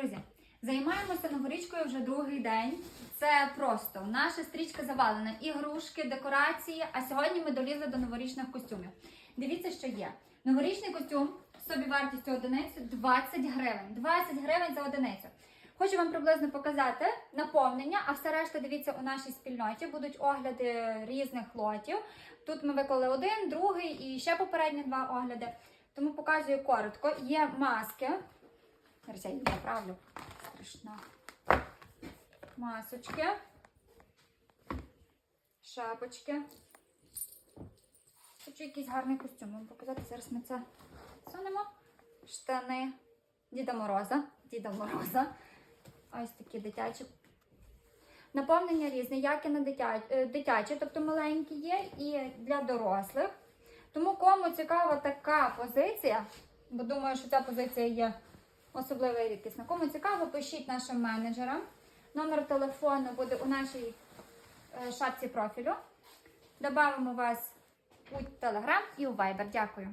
Друзі, займаємося новорічкою вже другий день. Це просто наша стрічка завалена. Ігрушки, декорації. А сьогодні ми долізли до новорічних костюмів. Дивіться, що є. Новорічний костюм собі вартістю одиниці 20 гривень. 20 гривень за одиницю. Хочу вам приблизно показати наповнення, а все решта дивіться у нашій спільноті. Будуть огляди різних лотів. Тут ми виклали один, другий і ще попередні два огляди. Тому показую коротко. Є маски. Я їх направлю. Страшно. Масочки. Шапочки. Хочу якийсь гарний костюм вам показати. Зараз ми це сунемо. Штани Діда Мороза. Діда Мороза. Ось такі дитячі. Наповнення різне, як і на дитячі, дитячі, тобто маленькі є, і для дорослих. Тому кому цікава така позиція, бо думаю, що ця позиція є особлива і рідкісна. Кому цікаво, пишіть нашим менеджерам. Номер телефону буде у нашій е, шапці профілю. Добавимо вас у Telegram і у Viber. Дякую.